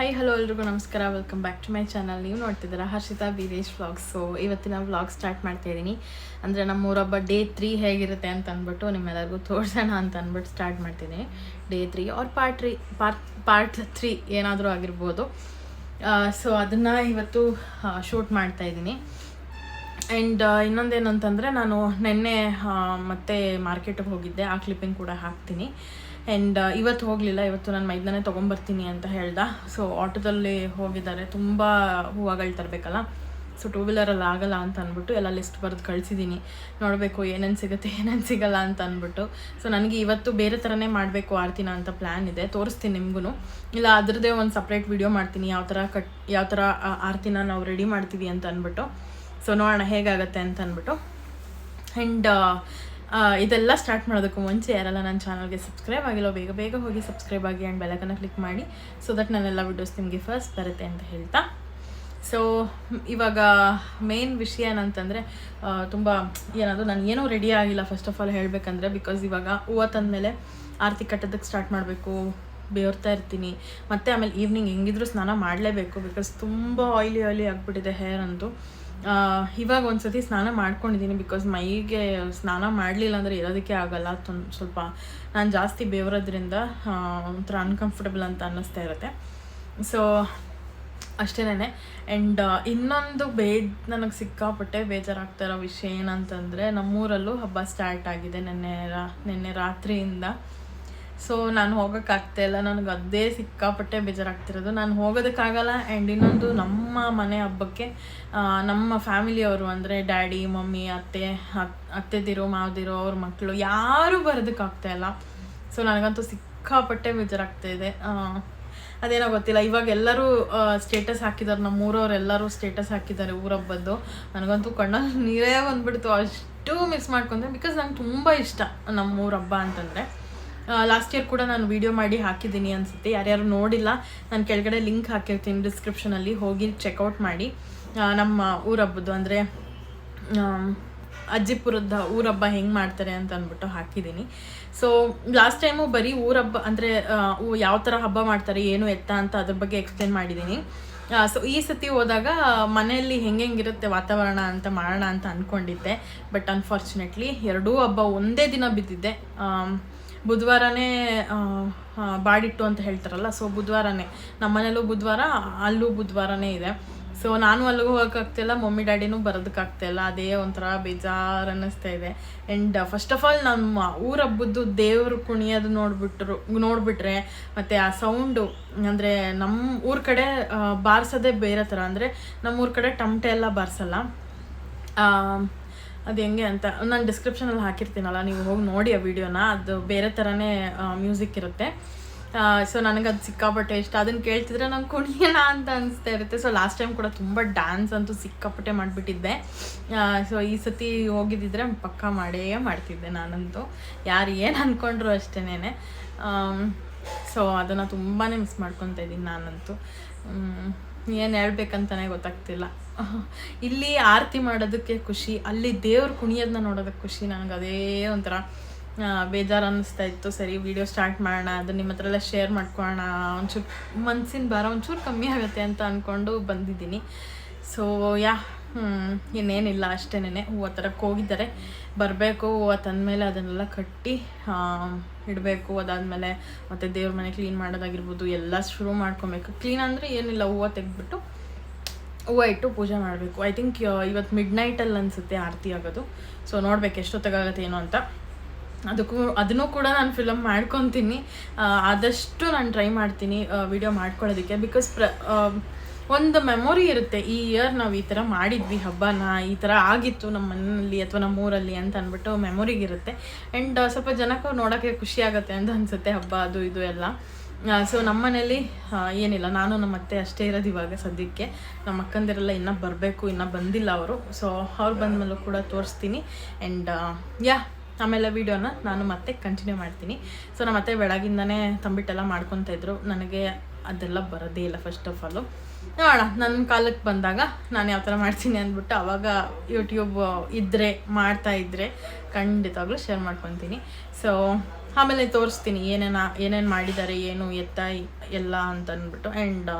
Hi hello ಎಲ್ರಿಗೂ, ನಮಸ್ಕಾರ. Welcome back to my channel ನೀವು ನೋಡ್ತಿದ್ದೀರಾ ಹರ್ಷಿತಾ ವೀರೇಶ್ ವ್ಲಾಗ್ಸ್ ಸೊ ಇವತ್ತಿನ ವ್ಲಾಗ್ ಸ್ಟಾರ್ಟ್ ಮಾಡ್ತಾ ಇದ್ದೀನಿ. ಅಂದರೆ ನಮ್ಮೂರೊಬ್ಬ ಡೇ ತ್ರೀ ಹೇಗಿರುತ್ತೆ ಅಂತ ಅಂದ್ಬಿಟ್ಟು ನಿಮ್ಮೆಲ್ಲರಿಗೂ ತೋರಿಸೋಣ ಅಂತ ಅಂದ್ಬಿಟ್ಟು ಸ್ಟಾರ್ಟ್ ಮಾಡ್ತೀನಿ day three or part three part part three ಏನಾದರೂ ಆಗಿರ್ಬೋದು. ಸೊ ಅದನ್ನು ಇವತ್ತು ಶೂಟ್ ಮಾಡ್ತಾ ಇದ್ದೀನಿ. ಆ್ಯಂಡ್ ಇನ್ನೊಂದೇನಂತಂದರೆ ನಾನು ನಿನ್ನೆ ಮತ್ತೆ ಮಾರ್ಕೆಟಿಗೆ ಹೋಗಿದ್ದೆ. ಆ ಕ್ಲಿಪ್ಪಿಂಗ್ ಕೂಡ ಹಾಕ್ತೀನಿ. ಆ್ಯಂಡ್ ಇವತ್ತು ಹೋಗಲಿಲ್ಲ, ಇವತ್ತು ನಾನು ಮೈದಾನೇ ತೊಗೊಂಬರ್ತೀನಿ ಅಂತ ಹೇಳ್ದ. ಸೊ ಆಟೋದಲ್ಲಿ ಹೋಗಿದ್ದಾರೆ. ತುಂಬ ಹೂವುಗಳು ತರಬೇಕಲ್ಲ? ಸೊ ಟೂ ವೀಲರಲ್ಲಿ ಆಗಲ್ಲ ಅಂತ ಅಂದ್ಬಿಟ್ಟು ಎಲ್ಲ ಲಿಸ್ಟ್ ಬರೆದು ಕಳಿಸಿದ್ದೀನಿ ನೋಡಬೇಕು ಏನೇನು ಸಿಗುತ್ತೆ, ಏನೇನು ಸಿಗಲ್ಲ ಅಂತ ಅಂದ್ಬಿಟ್ಟು. ಸೊ ನನಗೆ ಇವತ್ತು ಬೇರೆ ಥರನೇ ಮಾಡಬೇಕು ಆರ್ತಿನ ಅಂತ ಪ್ಲ್ಯಾನ್ ಇದೆ. ತೋರಿಸ್ತೀನಿ ನಿಮಗೂ ಇಲ್ಲ, ಅದರದ್ದೇ ಒಂದು ಸಪ್ರೇಟ್ ವಿಡಿಯೋ ಮಾಡ್ತೀನಿ. ಯಾವ ಥರ ಕಟ್, ಯಾವ ಥರ ಆರ್ತಿನ ನಾವು ರೆಡಿ ಮಾಡ್ತೀವಿ ಅಂತ ಅಂದ್ಬಿಟ್ಟು. ಸೊ ನೋಡೋಣ ಹೇಗಾಗತ್ತೆ ಅಂತ ಅಂದ್ಬಿಟ್ಟು. ಆ್ಯಂಡ್ ಇದೆಲ್ಲ ಸ್ಟಾರ್ಟ್ ಮಾಡೋದಕ್ಕೂ ಮುಂಚೆ ಯಾರೆಲ್ಲ ನನ್ನ ಚಾನಲ್ಗೆ ಸಬ್ಸ್ಕ್ರೈಬ್ ಆಗಿಲ್ಲ ಬೇಗ ಬೇಗ ಹೋಗಿ ಸಬ್ಸ್ಕ್ರೈಬ್ ಆಗಿ ಆ್ಯಂಡ್ ಬೆಲಕನ್ನು ಕ್ಲಿಕ್ ಮಾಡಿ ಸೊ ದಟ್ ನಾನೆಲ್ಲ ವಿಡಿಯೋಸ್ ನಿಮಗೆ ಫಸ್ಟ್ ಬರುತ್ತೆ ಅಂತ ಹೇಳ್ತಾ. ಸೊ ಇವಾಗ ಮೇನ್ ವಿಷಯ ಏನಂತಂದರೆ ತುಂಬ ಏನಾದರೂ ನಾನು ಏನೂ ರೆಡಿ ಆಗಿಲ್ಲ ಫಸ್ಟ್ ಆಫ್ ಆಲ್ ಹೇಳಬೇಕಂದ್ರೆ ಬಿಕಾಸ್ ಇವಾಗ ಹೂವು ತಂದಮೇಲೆ ಆರತಿ ಕಟ್ಟೋದಕ್ಕೆ ಸ್ಟಾರ್ಟ್ ಮಾಡಬೇಕು ಬೇರ್ತಾ ಇರ್ತೀನಿ. ಮತ್ತು ಆಮೇಲೆ ಈವ್ನಿಂಗ್ ಹೆಂಗಿದ್ರು ಸ್ನಾನ ಮಾಡಲೇಬೇಕು ಬಿಕಾಸ್ ತುಂಬ ಆಯ್ಲಿ ಆಯ್ಲಿ ಆಗಿಬಿಟ್ಟಿದೆ ಹೇರ್ ಅಂತೂ. ಇವಾಗ ಒಂದ್ಸತಿ ಸ್ನಾನ ಮಾಡ್ಕೊಂಡಿದ್ದೀನಿ ಬಿಕಾಸ್ ಮೈಗೆ ಸ್ನಾನ ಮಾಡಲಿಲ್ಲ ಅಂದರೆ ಇರೋದಕ್ಕೆ ಆಗಲ್ಲ. ತೊನ್ ಸ್ವಲ್ಪ ನಾನು ಜಾಸ್ತಿ ಬೇವರೋದ್ರಿಂದ ಒಂಥರ ಅನ್ಕಂಫರ್ಟಬಲ್ ಅಂತ ಅನ್ನಿಸ್ತಾ ಇರುತ್ತೆ. ಸೊ ಅಷ್ಟೇನೆ ಆ್ಯಂಡ್ ಇನ್ನೊಂದು ಬೇ ನನಗೆ ಸಿಕ್ಕಾಪಟ್ಟೆ ಬೇಜಾರಾಗ್ತಾ ಇರೋ ವಿಷಯ ಏನಂತಂದರೆ ನಮ್ಮೂರಲ್ಲೂ ಹಬ್ಬ ಸ್ಟಾರ್ಟ್ ಆಗಿದೆ. ನೆನ್ನೆ ರಾ, ನಿನ್ನೆ ರಾತ್ರಿಯಿಂದ. ಸೊ ನಾನು ಹೋಗೋಕ್ಕಾಗ್ತಾ ಇಲ್ಲ. ನನಗೆ ಅದೇ ಸಿಕ್ಕಾಪಟ್ಟೆ ಬೇಜಾರಾಗ್ತಿರೋದು. ನಾನು ಹೋಗೋದಕ್ಕಾಗಲ್ಲ ಆ್ಯಂಡ್ ಇನ್ನೊಂದು ನಮ್ಮ ಮನೆ ಹಬ್ಬಕ್ಕೆ ನಮ್ಮ ಫ್ಯಾಮಿಲಿಯವರು ಅಂದರೆ ಡ್ಯಾಡಿ ಮಮ್ಮಿ, ಅತ್ತೆ, ಅತ್- ಅತ್ತೆದಿರು, ಮಾವದಿರು, ಅವ್ರ ಮಕ್ಕಳು ಯಾರೂ ಬರೋದಕ್ಕಾಗ್ತಾ ಇಲ್ಲ. ಸೊ ನನಗಂತೂ ಸಿಕ್ಕಾಪಟ್ಟೆ ಬೇಜಾರಾಗ್ತಾ ಇದೆ. ಅದೇನೋ ಗೊತ್ತಿಲ್ಲ. ಇವಾಗ ಎಲ್ಲರೂ ಸ್ಟೇಟಸ್ ಹಾಕಿದ್ದಾರೆ ನಮ್ಮ ಊರವ್ರು ಎಲ್ಲರೂ ಸ್ಟೇಟಸ್ ಹಾಕಿದ್ದಾರೆ ಊರಬ್ಬದ್ದು ನನಗಂತೂ ಕಣ್ಣಲ್ಲಿ ನೀರೇ ಬಂದ್ಬಿಡ್ತು. ಅಷ್ಟು ಮಿಸ್ ಮಾಡ್ಕೊಂಡೆ. ಬಿಕಾಸ್ ನಂಗೆ ತುಂಬ ಇಷ್ಟ ನಮ್ಮ ಊರ ಹಬ್ಬ ಅಂತಂದರೆ. ಲಾಸ್ಟ್ ಇಯರ್ ಕೂಡ ನಾನು ವಿಡಿಯೋ ಮಾಡಿ ಹಾಕಿದ್ದೀನಿ ಅನಿಸುತ್ತೆ. ಯಾರ್ಯಾರು ನೋಡಿಲ್ಲ, ನಾನು ಕೆಳಗಡೆ ಲಿಂಕ್ ಹಾಕಿರ್ತೀನಿ ಡಿಸ್ಕ್ರಿಪ್ಷನಲ್ಲಿ ಹೋಗಿ ಚೆಕ್ಔಟ್ ಮಾಡಿ. ನಮ್ಮ ಊರಬ್ಬದ್ದು ಅಂದರೆ ಅಜ್ಜಿಪುರದ ಊರಬ್ಬ ಹೆಂಗೆ ಮಾಡ್ತಾರೆ ಅಂತ ಅಂದ್ಬಿಟ್ಟು ಹಾಕಿದ್ದೀನಿ. ಸೊ ಲಾಸ್ಟ್ ಟೈಮು ಬರೀ ಊರಬ್ಬ ಅಂದರೆ ಯಾವ ಥರ ಹಬ್ಬ ಮಾಡ್ತಾರೆ, ಏನು ಎತ್ತ ಅಂತ ಅದ್ರ ಬಗ್ಗೆ ಎಕ್ಸ್ಪ್ಲೇನ್ ಮಾಡಿದ್ದೀನಿ. ಸೊ ಈ ಸತಿ ಹೋದಾಗ ಮನೆಯಲ್ಲಿ ಹೆಂಗೆ ಹೆಂಗಿರುತ್ತೆ ವಾತಾವರಣ ಅಂತ ಮಾಡೋಣ ಅಂತ ಅಂದ್ಕೊಂಡಿದ್ದೆ ಬಟ್ ಅನ್ಫಾರ್ಚುನೇಟ್ಲಿ ಎರಡೂ ಹಬ್ಬ ಒಂದೇ ದಿನ ಬಿದ್ದಿದ್ದೆ ಬುಧವಾರನೇ ಬಾಡಿಟ್ಟು ಅಂತ ಹೇಳ್ತಾರಲ್ಲ ಸೊ ಬುಧವಾರನೇ. ನಮ್ಮ ಮನೇಲೂ ಬುಧವಾರ, ಅಲ್ಲೂ ಬುಧವಾರನೇ ಇದೆ. ಸೊ ನಾನು ಅಲ್ಲಿಗೂ ಹೋಗೋಕ್ಕಾಗ್ತಿಲ್ಲ ಮಮ್ಮಿ, ಡ್ಯಾಡಿನೂ ಬರೋದಕ್ಕಾಗ್ತಾಯಿಲ್ಲ ಅದೇ ಒಂಥರ ಬೇಜಾರು ಅನ್ನಿಸ್ತಾ ಇದೆ ಆ್ಯಂಡ್ ಫಸ್ಟ್ ಆಫ್ ಆಲ್ ನಮ್ಮ ಊರ ಹಬ್ಬದ್ದು ದೇವರು ಕುಣಿಯೋದು ನೋಡ್ಬಿಟ್ರು, ನೋಡಿಬಿಟ್ರೆ, ಮತ್ತು ಆ ಸೌಂಡು ಅಂದರೆ ನಮ್ಮ ಊರ ಕಡೆ ಬಾರ್ಸೋದೇ ಬೇರೆ ಥರ. ಅಂದರೆ ನಮ್ಮ ಊರ ಕಡೆ ಟಮಟೆ ಎಲ್ಲ ಬಾರಿಸಲ್ಲ. ಅದು ಹೆಂಗೆ ಅಂತ ನಾನು ಡಿಸ್ಕ್ರಿಪ್ಷನಲ್ಲಿ ಹಾಕಿರ್ತೀನಲ್ಲ, ನೀವು ಹೋಗಿ ನೋಡಿ ಆ ವಿಡಿಯೋನ ಅದು ಬೇರೆ ಥರನೇ ಮ್ಯೂಸಿಕ್ ಇರುತ್ತೆ. ಸೊ ನನಗೆ ಅದು ಸಿಕ್ಕಾಪಟ್ಟೆ ಇಷ್ಟ. ಅದನ್ನು ಕೇಳ್ತಿದ್ರೆ ನಂಗೆ ಕುಣಿಯೋಣ ಅಂತ ಅನಿಸ್ತಾ ಇರುತ್ತೆ. ಸೊ ಲಾಸ್ಟ್ ಟೈಮ್ ಕೂಡ ತುಂಬ ಡ್ಯಾನ್ಸ್ ಅಂತೂ ಸಿಕ್ಕಾಪಟ್ಟೆ ಮಾಡಿಬಿಟ್ಟಿದ್ದೆ. ಸೊ ಈ ಸತಿ ಹೋಗಿದ್ದಿದ್ರೆ ಪಕ್ಕ ಮಾಡೇ ಮಾಡ್ತಿದ್ದೆ ನಾನಂತೂ. ಯಾರು ಏನು ಅಂದ್ಕೊಂಡ್ರು ಅಷ್ಟೇನೆ ಸೊ ಅದನ್ನು ತುಂಬಾ ಮಿಸ್ ಮಾಡ್ಕೊತಾ ಇದ್ದೀನಿ ನಾನಂತೂ. ಏನು ಹೇಳ್ಬೇಕಂತಾನೆ ಗೊತ್ತಾಗ್ತಿಲ್ಲ. ಇಲ್ಲಿ ಆರತಿ ಮಾಡೋದಕ್ಕೆ ಖುಷಿ, ಅಲ್ಲಿ ದೇವ್ರು ಕುಣಿಯೋದನ್ನ ನೋಡೋದಕ್ಕೆ ಖುಷಿ ನನಗೆ ಅದೇ ಒಂಥರ ಬೇಜಾರು ಅನ್ನಿಸ್ತಾ ಇತ್ತು. ಸರಿ ವಿಡಿಯೋ ಸ್ಟಾರ್ಟ್ ಮಾಡೋಣ ಅದು ನಿಮ್ಮ ಹತ್ರ ಎಲ್ಲ ಶೇರ್ ಮಾಡ್ಕೊಳ್ಳೋಣ. ಒಂಚೂರು ಮನ್ಸಿನ ಭಾರ ಒಂಚೂರು ಕಮ್ಮಿ ಆಗುತ್ತೆ ಅಂತ ಅಂದ್ಕೊಂಡು ಬಂದಿದ್ದೀನಿ. ಸೊ ಯಾ ಇನ್ನೇನಿಲ್ಲ ಅಷ್ಟೇನೆ ಹೂವು ಥರಕ್ಕೆ ಹೋಗಿದ್ದಾರೆ. ಬರಬೇಕು, ಹೂವು ತಂದಮೇಲೆ ಅದನ್ನೆಲ್ಲ ಕಟ್ಟಿ ಇಡಬೇಕು, ಅದಾದಮೇಲೆ ಮತ್ತು ದೇವ್ರ ಮನೆ ಕ್ಲೀನ್ ಮಾಡೋದಾಗಿರ್ಬೋದು, ಎಲ್ಲ ಶುರು ಮಾಡ್ಕೊಬೇಕು. ಕ್ಲೀನ್ ಅಂದರೆ ಏನಿಲ್ಲ, ಹೂವು ತೆಗೆದ್ಬಿಟ್ಟು ಹೂವು ಇಟ್ಟು ಪೂಜೆ ಮಾಡಬೇಕು. ಐ ಥಿಂಕ್ ಇವತ್ತು ಮಿಡ್ ನೈಟಲ್ಲಿ ಅನಿಸುತ್ತೆ ಆರತಿ ಆಗೋದು. ಸೊ ನೋಡ್ಬೇಕು ಎಷ್ಟೊತ್ತಾಗತ್ತೆ ಏನೋ ಅಂತ. ಅದಕ್ಕೂ, ಅದನ್ನು ಕೂಡ ನಾನು ಫಿಲಮ್ ಮಾಡ್ಕೊತೀನಿ. ಆದಷ್ಟು ನಾನು ಟ್ರೈ ಮಾಡ್ತೀನಿ ವಿಡಿಯೋ ಮಾಡ್ಕೊಳ್ಳೋದಕ್ಕೆ. ಬಿಕಾಸ್ ಪ್ರ ಒಂದು ಮೆಮೊರಿ ಇರುತ್ತೆ ಈ ಇಯರ್ ನಾವು ಈ ಥರ ಮಾಡಿದ್ವಿ ಹಬ್ಬನ, ಈ ಥರ ಆಗಿತ್ತು ನಮ್ಮ ಮನೆಯಲ್ಲಿ ಅಥವಾ ನಮ್ಮ ಊರಲ್ಲಿ ಅಂತ ಅಂದ್ಬಿಟ್ಟು ಮೆಮೊರಿಗಿರುತ್ತೆ ಆ್ಯಂಡ್ ಸ್ವಲ್ಪ ಜನಕ್ಕೆ ನೋಡೋಕ್ಕೆ ಖುಷಿ ಆಗುತ್ತೆ ಅಂತ ಅನಿಸುತ್ತೆ ಹಬ್ಬ, ಅದು, ಇದು ಎಲ್ಲ. ಸೊ ನಮ್ಮ ಮನೇಲಿ ಏನಿಲ್ಲ. ನಾನು, ನಮ್ಮ ಅತ್ತೆ ಅಷ್ಟೇ ಇರೋದು ಇವಾಗ ಸದ್ಯಕ್ಕೆ. ನಮ್ಮ ಅಕ್ಕಂದಿರೆಲ್ಲ ಇನ್ನೂ ಬರಬೇಕು, ಇನ್ನೂ ಬಂದಿಲ್ಲ ಅವರು. ಸೊ ಅವ್ರು ಬಂದ ಮೇಲೂ ಕೂಡ ತೋರಿಸ್ತೀನಿ. ಆ್ಯಂಡ್ ಯಾ, ಆಮೇಲೆ ವೀಡಿಯೋನ ನಾನು ಮತ್ತೆ ಕಂಟಿನ್ಯೂ ಮಾಡ್ತೀನಿ. ಸೊ ನಮ್ಮ ಅತ್ತೆ ಬೆಳಗಿಂದನೇ ತಂಬಿಟ್ಟೆಲ್ಲ ಮಾಡ್ಕೊತಾ ಇದ್ರು. ನನಗೆ ಅದೆಲ್ಲ ಬರೋದೇ ಇಲ್ಲ ಫಸ್ಟ್ ಆಫ್ ಆಲು ನೋಡೋಣ ನನ್ನ ಕಾಲಕ್ಕೆ ಬಂದಾಗ ನಾನು ಯಾವ ಥರ ಮಾಡ್ತೀನಿ ಅಂದ್ಬಿಟ್ಟು ಅವಾಗ ಯೂಟ್ಯೂಬ್ ಇದ್ದರೆ ಮಾಡ್ತಾ ಇದ್ದರೆ ಖಂಡಿತವಾಗ್ಲೂ ಶೇರ್ ಮಾಡ್ಕೊತೀನಿ. ಸೊ ಆಮೇಲೆ ತೋರಿಸ್ತೀನಿ ಏನೇನು ಏನೇನು ಮಾಡಿದ್ದಾರೆ ಏನು ಎತ್ತ ಎಲ್ಲ ಅಂತ ಅಂದ್ಬಿಟ್ಟು ಆ್ಯಂಡ್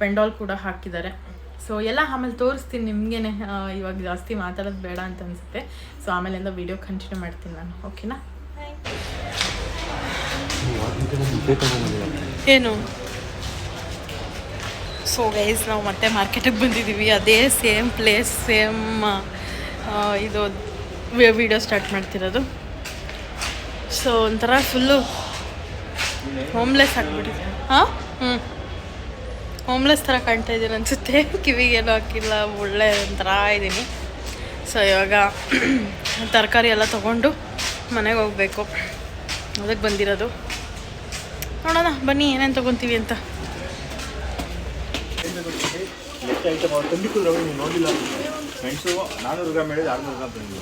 ಪೆಂಡಾಲ್ ಕೂಡ ಹಾಕಿದ್ದಾರೆ. ಸೊ ಎಲ್ಲ ಆಮೇಲೆ ತೋರಿಸ್ತೀನಿ ನಿಮಗೇನೆ ಇವಾಗ ಜಾಸ್ತಿ ಮಾತಾಡೋದು ಬೇಡ ಅಂತ ಅನಿಸುತ್ತೆ. ಸೊ ಆಮೇಲಿಂದ ವೀಡಿಯೋ ಕಂಟಿನ್ಯೂ ಮಾಡ್ತೀನಿ ನಾನು ಓಕೆನಾ ಏನು? ಸೊ ಗೈಸ್ ನಾವು ಮತ್ತೆ ಮಾರ್ಕೆಟಿಗೆ ಬಂದಿದ್ದೀವಿ ಅದೇ ಸೇಮ್ ಪ್ಲೇಸ್ ಸೇಮ್ ಇದು ವಿಡಿಯೋ ಸ್ಟಾರ್ಟ್ ಮಾಡ್ತಿರೋದು. ಸೊ ಒಂಥರ ಫುಲ್ಲು ಹೋಮ್ಲೆಸ್ ಆಗಿಬಿಟ್ಟಿದೆ. ಹಾಂ? ಹ್ಞೂ ಹೋಮ್ಲೆಸ್ ಥರ ಕಾಣ್ತಾ ಇದ್ದೀನಿ ಅನಿಸುತ್ತೆ. ಕಿವಿಗೇನು ಹಾಕಿಲ್ಲ, ಒಳ್ಳೆ ಒಂಥರ ಇದ್ದೀನಿ ಸೊ ಇವಾಗ ತರಕಾರಿ ಎಲ್ಲ ತೊಗೊಂಡು ಮನೆಗೆ ಹೋಗಬೇಕು. ಅದಕ್ಕೆ ಬಂದಿರೋದು. ನೋಡೋಣ, ಬನ್ನಿ ಏನೇನು ತೊಗೊತೀವಿ ಅಂತ. ಎಷ್ಟು ಐಟಮ್ ಅವ್ರು ತಂದಿದ್ದು ರವಿ ನೀವು ನೋಡಿಲ್ಲ. ಮೆಣಸು ನಾನ್ನೂರು ಗ್ರಾಮ್ ಹೇಳಿದ್ರೆ ಆರ್ನೂರು ಗ್ರಾಮ್ ತಂದಿಲ್ಲ.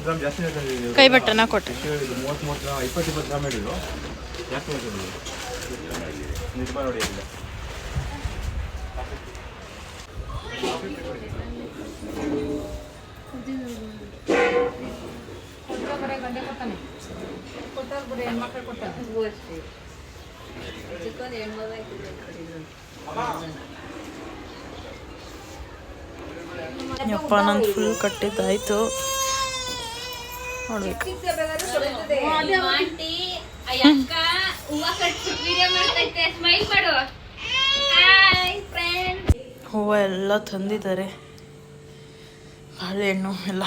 ಗ್ರಾಮ್ ಜಾಸ್ತಿ ತಂದಿದ್ದೀವಿ ಕೈ ನಾ ಕೊಟ್ಟೆ ಮೂವತ್ತು ಮೂವತ್ತು ಗ್ರಾಮ್ ಇಪ್ಪತ್ತು ಇಪ್ಪತ್ತು ಗ್ರಾಮ್ ಹೇಳಿದ್ರು. ಜಾಸ್ತಿ ತಂದಿದ್ದೀವಿ ನಿಜ ನೋಡಿ ಇಲ್ಲ ಯಪ್ಪ ನಂದು ಫುಲ್ ಕಟ್ಟಿದ್ದಾಯ್ತು ಹೂವ ಮಾಡ್ತೈತೆ. ಸ್ಮೈಲ್ ಮಾಡು. ಹಾಯ್ ಫ್ರೆಂಡ್ ಹೂವು ಎಲ್ಲ ತಂದಿದ್ದಾರೆ. ಬಾಳೆಹಣ್ಣು ಎಲ್ಲ.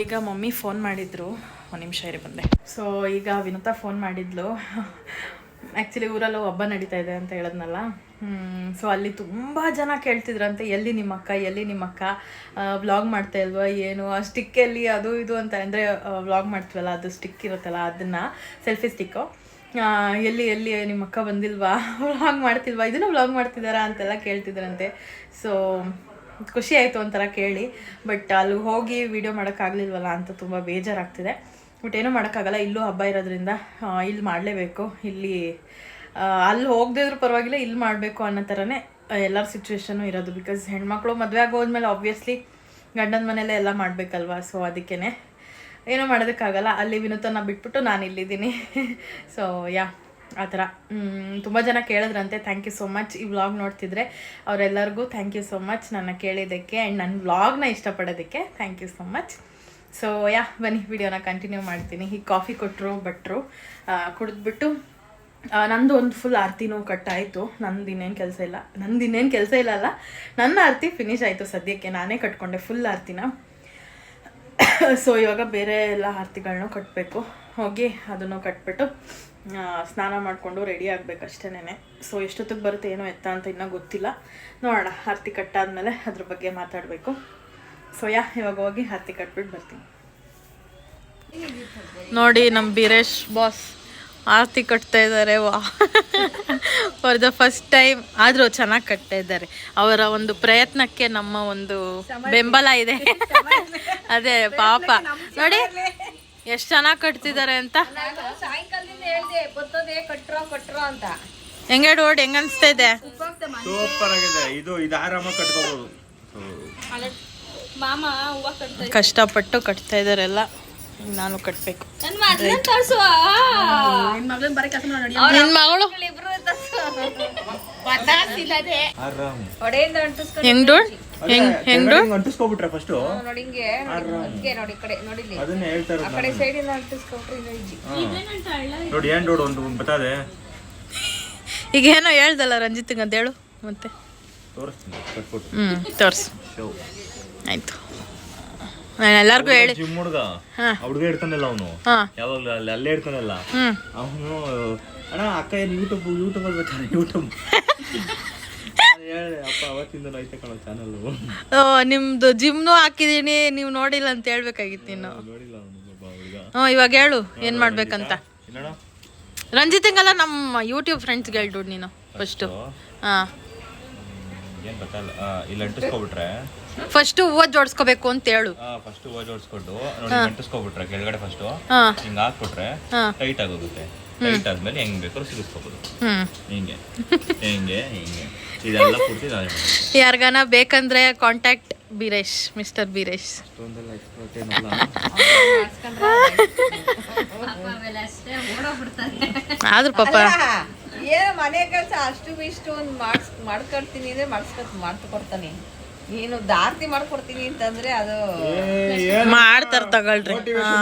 ಈಗ ಮಮ್ಮಿ ಫೋನ್ ಮಾಡಿದ್ರು. ಒಂದು ನಿಮಿಷ ಇರಿ ಬಂದೆ. ಸೊ ಈಗ ವಿನತಾ ಫೋನ್ ಮಾಡಿದ್ಲು. ಆ್ಯಕ್ಚುಲಿ ಊರಲ್ಲೂ ಹಬ್ಬ ನಡೀತಾ ಇದೆ ಅಂತ ಹೇಳಿದ್ನಲ್ಲ. ಸೊ ಅಲ್ಲಿ ತುಂಬ ಜನ ಕೇಳ್ತಿದ್ರಂತೆ, ಎಲ್ಲಿ ನಿಮ್ಮ ಅಕ್ಕ, ಎಲ್ಲಿ ನಿಮ್ಮ ಅಕ್ಕ? ವ್ಲಾಗ್ ಮಾಡ್ತಾ ಇಲ್ವಾ, ಏನು? ಆ ಸ್ಟಿಕ್ಕಲ್ಲಿ ಅದು ಇದು ಅಂತ. ಅಂದರೆ ವ್ಲಾಗ್ ಮಾಡ್ತೀವಲ್ಲ, ಅದು ಸ್ಟಿಕ್ ಇರುತ್ತಲ್ಲ, ಅದನ್ನು ಸೆಲ್ಫಿ ಸ್ಟಿಕ್ಕು ಎಲ್ಲಿ ಎಲ್ಲಿ ನಿಮ್ಮ ಅಕ್ಕ ಬಂದಿಲ್ವಾ? ವ್ಲಾಗ್ ಮಾಡ್ತಿಲ್ವಾ? ಇದನ್ನು ವ್ಲಾಗ್ ಮಾಡ್ತಿದ್ದಾರಾ ಅಂತೆಲ್ಲ ಕೇಳ್ತಿದ್ರಂತೆ. ಸೊ ಖುಷಿ ಆಯಿತು ಒಂಥರ ಕೇಳಿ. ಬಟ್ ಅಲ್ಲಿ ಹೋಗಿ ವೀಡಿಯೋ ಮಾಡೋಕ್ಕಾಗಲಿಲ್ವಲ್ಲ ಅಂತ ತುಂಬ ಬೇಜಾರಾಗ್ತಿದೆ. ಬಟ್ ಏನೂ ಮಾಡೋಕ್ಕಾಗಲ್ಲ. ಇಲ್ಲೂ ಹಬ್ಬ ಇರೋದ್ರಿಂದ ಇಲ್ಲಿ ಮಾಡಲೇಬೇಕು. ಇಲ್ಲಿ ಅಲ್ಲಿ ಅಲ್ಲಿ ಇದ್ರೂ ಪರವಾಗಿಲ್ಲ, ಇಲ್ಲಿ ಮಾಡಬೇಕು ಅನ್ನೋ ಥರನೇ ಎಲ್ಲರ ಸಿಚುವೇಶನು ಇರೋದು. ಬಿಕಾಸ್ ಹೆಣ್ಮಕ್ಳು ಮದುವೆ ಆಗೋದ್ಮೇಲೆ ಆಬ್ವಿಯಸ್ಲಿ ಗಂಡನ ಮನೆಯಲ್ಲೇ ಎಲ್ಲ ಮಾಡಬೇಕಲ್ವಾ? ಸೊ ಅದಕ್ಕೇ ಏನೂ ಮಾಡೋದಕ್ಕಾಗಲ್ಲ. ಅಲ್ಲಿ ವಿನೂತನ ಬಿಟ್ಬಿಟ್ಟು ನಾನು ಇಲ್ಲಿದ್ದೀನಿ. ಸೊ ಯಾ ಆ ಥರ. ತುಂಬ ಜನ ಕೇಳಿದ್ರಂತೆ. ಥ್ಯಾಂಕ್ ಯು ಸೋ ಮಚ್ ಈ ವ್ಲಾಗ್ ನೋಡ್ತಿದ್ರೆ ಅವರೆಲ್ಲರಿಗೂ ಥ್ಯಾಂಕ್ ಯು ಸೋ ಮಚ್ ನನ್ನ ಕೇಳಿದ್ದಕ್ಕೆ ಆ್ಯಂಡ್ ನನ್ನ ವ್ಲಾಗ್ನ ಇಷ್ಟಪಡೋದಕ್ಕೆ thank you so much so yeah ಬನ್ನಿ, ವಿಡಿಯೋನ ಕಂಟಿನ್ಯೂ ಮಾಡ್ತೀನಿ. ಈಗ ಕಾಫಿ ಕೊಟ್ಟರು ಭಟ್ರು ಕುಡಿದ್ಬಿಟ್ಟು ನಂದು ಒಂದು ಫುಲ್ ಆರತಿನೂ ಕಟ್ಟಾಯಿತು. ನಂದು ಇನ್ನೇನು ಕೆಲಸ ಇಲ್ಲ. ನಂದು ಇನ್ನೇನು ಕೆಲಸ ಇಲ್ಲ ಅಲ್ಲ. ನನ್ನ ಆರತಿ ಫಿನಿಶ್ ಆಯಿತು ಸದ್ಯಕ್ಕೆ. ನಾನೇ ಕಟ್ಕೊಂಡೆ ಫುಲ್ ಆರತಿನ. ಸೊ ಇವಾಗ ಬೇರೆ ಎಲ್ಲ ಆರತಿಗಳನ್ನೂ ಕಟ್ಟಬೇಕು ಹೋಗಿ ಅದನ್ನು ಕಟ್ಬಿಟ್ಟು ಸ್ನಾನ ಮಾಡಿಕೊಂಡು ರೆಡಿ ಆಗಬೇಕಷ್ಟೇನೆ ಸೊ ಎಷ್ಟೊತ್ತಿಗೆ ಬರುತ್ತೆ, ಏನೋ ಎತ್ತ ಅಂತ ಇನ್ನೂ ಗೊತ್ತಿಲ್ಲ. ನೋಡೋಣ, ಆರತಿ ಕಟ್ಟಾದಮೇಲೆ ಅದ್ರ ಬಗ್ಗೆ ಮಾತಾಡಬೇಕು. ಸೊ ಯಾ ಇವಾಗ ಹೋಗಿ ಹತ್ತಿ ಕಟ್ಬಿಟ್ಟು ಬರ್ತೀನಿ. ನೋಡಿ ನಮ್ಮ ಬೀರೇಶ್ ಬಾಸ್ ಆರತಿ ಕಟ್ತಾ ಇದ್ದಾರೆ ವಾ. ಫಾರ್ ದ ಫಸ್ಟ್ ಟೈಮ್ ಆದರೂ ಚೆನ್ನಾಗಿ ಕಟ್ತಾ ಇದ್ದಾರೆ. ಅವರ ಒಂದು ಪ್ರಯತ್ನಕ್ಕೆ ನಮ್ಮ ಒಂದು ಬೆಂಬಲ ಇದೆ. ಅದೇ ಪಾಪ. ನೋಡಿ ಎಷ್ಟು ಚೆನ್ನಾಗಿ ಕಟ್ತಿದ್ದಾರೆ ಅಂತ. ಸಾಯಂಕಾಲದಿಂದ ಹೇಳ್ದೆ ಬರ್ತದೆ ಕಟ್ರೋ ಕಟ್ರೋ ಅಂತ. ಹೆಂಗೆ ಡೋಡ್ ಹೆಂಗ ಅನ್ಸ್ತಾ ಇದೆ? ಸೂಪರ್ ಆಗಿದೆ. ಇದು ಇದು ಆರಾಮಾಗಿ ಕಟ್ಕೋಬಹುದು ಮಾಮ ಹೂವ ಕಟ್ತಾ ಕಷ್ಟಪಟ್ಟು ಕಟ್ತಾ ಇದ್ದಾರೆಲ್ಲ ನಾನು ಕಟ್ಬೇಕು. ನನ್ ಮಗನ ತೋರ್ಸುವ ನಿನ್ನ ಮಗಳು? ಇಬ್ರು ಗೊತ್ತಾಗ್ತಿಲ್ಲದೆ ಆರಾಮ್. ಹೊಡೆಯಿಂದ ಅಂಟಿಸ್ಕೊಂಡು ಹೆಂಗ್ ಡೋಡ್ ಹೆಂಗ್ ಹೆಂಗ್ ಡೋಡ್ ಅಂಟಿಸ್ಕೊಬಿಟ್ರೆ ಫಸ್ಟ್ ನೋಡಿ ಹಿಂಗೆ ಹಿಂಗೆ ನೋಡಿ ಈ ಕಡೆ ನೋಡಿಲಿ ಅದನ್ನೇ ಹೇಳ್ತಾ ಆ ಇರೋದು ಕಡೆ ನಾನು. ಸೈಡಿಂದ ಅಂಟಿಸ್ಕೊಟ್ರಿ ನೋಡಿ ನೋಡಿ ಏನ್ ನೋಡು ಒಂದು ಬತ್ತದೆ? ಈಗ ಏನೋ ಹೇಳ್ದಲ್ಲ ರಂಜಿತ್ ಅಂತ ಹೇಳು ಮತ್ತೆ. ತೋರಿಸ್ತೀನಿ ಕಟ್ಬಿಟ್ಟು ಹ್ಞೂ ತೋರ್ಸು. ಆಯ್ತು. ನಾನು ಎಲ್ಲರಿಗೂ ಹೇಳಿ. ಜಿಮ್ ಹುಡುಗ. ಹುಡುಗ ಇರ್ತಾನಲ್ಲ ಅವನು. ಯಾವಾಗ್ಲೂ ಅಲ್ಲಿ ಅಲ್ಲೇ ಇಡ್ತಾನಲ್ಲ. ಅವನು ಅಣ್ಣ ಅಕ್ಕ ಏನು ಯೂಟ್ಯೂಬ್ ಯೂಟ್ಯೂಬ್ ಅಲ್ಲಿ ಬೇಕಾದ್ರೆ ಯೂಟ್ಯೂಬ್ ನಿಮ್ದು ಜಿಮ್ನು ಹಾಕಿದೀನಿ ನೀವು ನೋಡಿಲ್ಲ ಅಂತ ಹೇಳ್ಬೇಕಾಗಿತ್ತು ನೀನು ಹ್ಞೂ ಇವಾಗ ಹೇಳು ಏನು ಮಾಡ್ಬೇಕಂತ? ರಂಜಿತ್ ರಂಜಿತಿಂಗಲ್ಲ ನಮ್ಮ ಯೂಟ್ಯೂಬ್ ಫ್ರೆಂಡ್ಸ್ಗೆ ಹೇಳ್ಬಿಡು ನೀನು ಫಸ್ಟು ಹಾಂ. ಏನು ಗೊತ್ತಲ್ಲ ಇಲ್ಲಿ ಅಂಟಿಸ್ಕೊಬಿಟ್ರೆ ಫಸ್ಟು ಹೂವ ಜೋಡಿಸ್ಕೋಬೇಕು ಅಂತ ಹೇಳು. ಫಸ್ಟ್ ಹೂವ ಜೋಡಿಸ್ಕೊಂಡು ನೋಡಿ ಅಂಟಿಸ್ಕೊಬಿಟ್ರೆ ಕೆಳಗಡೆ ಫಸ್ಟ್ ಹಾಂ. ಹಿಂಗೆ ಹಾಕ್ಬಿಟ್ರೆ ಟೈಟ್ ಆಗೋಗುತ್ತೆ. ಟೈಟ್ ಆದ್ಮೇಲೆ ಹೆಂಗ್ ಬೇಕಾದ್ರೂ ಸಿಗಿಸ್ಕೋಬೋದು. ಹ್ಞೂ ಹಿಂಗೆ. ಹಿಂಗೆ ಹಿಂಗೆ. ಇದೆಲ್ಲ ಪೂರ್ತಿ. ಯಾರಿಗಾನ ಬೇಕಂದ್ರೆ ಕಾಂಟ್ಯಾಕ್ಟ್ ಬೀರೇಶ್ ಮಿಸ್ಟರ್ ಬೀರೇಶ್. ಆದ್ರೂ ಪಾಪ. ಏನು ಮನೆ ಕೆಲಸ ಅಷ್ಟು ಇಷ್ಟು ಒಂದು ಮಾಡ್ಸ್ ಮಾಡ್ಕೊಡ್ತೀನಿ ಅಂದ್ರೆ ಮಾಡ್ಸ್ಕೊ ಮಾಡ್ಕೊಡ್ತಾನೆ. ನೀನು ದಾರ್ತಿ ಮಾಡ್ಕೊಡ್ತೀನಿ ಅಂತಂದ್ರೆ ಅದು ಮಾಡ್ತಾರ ತಗೊಳ್ರಿ. ಹಾ.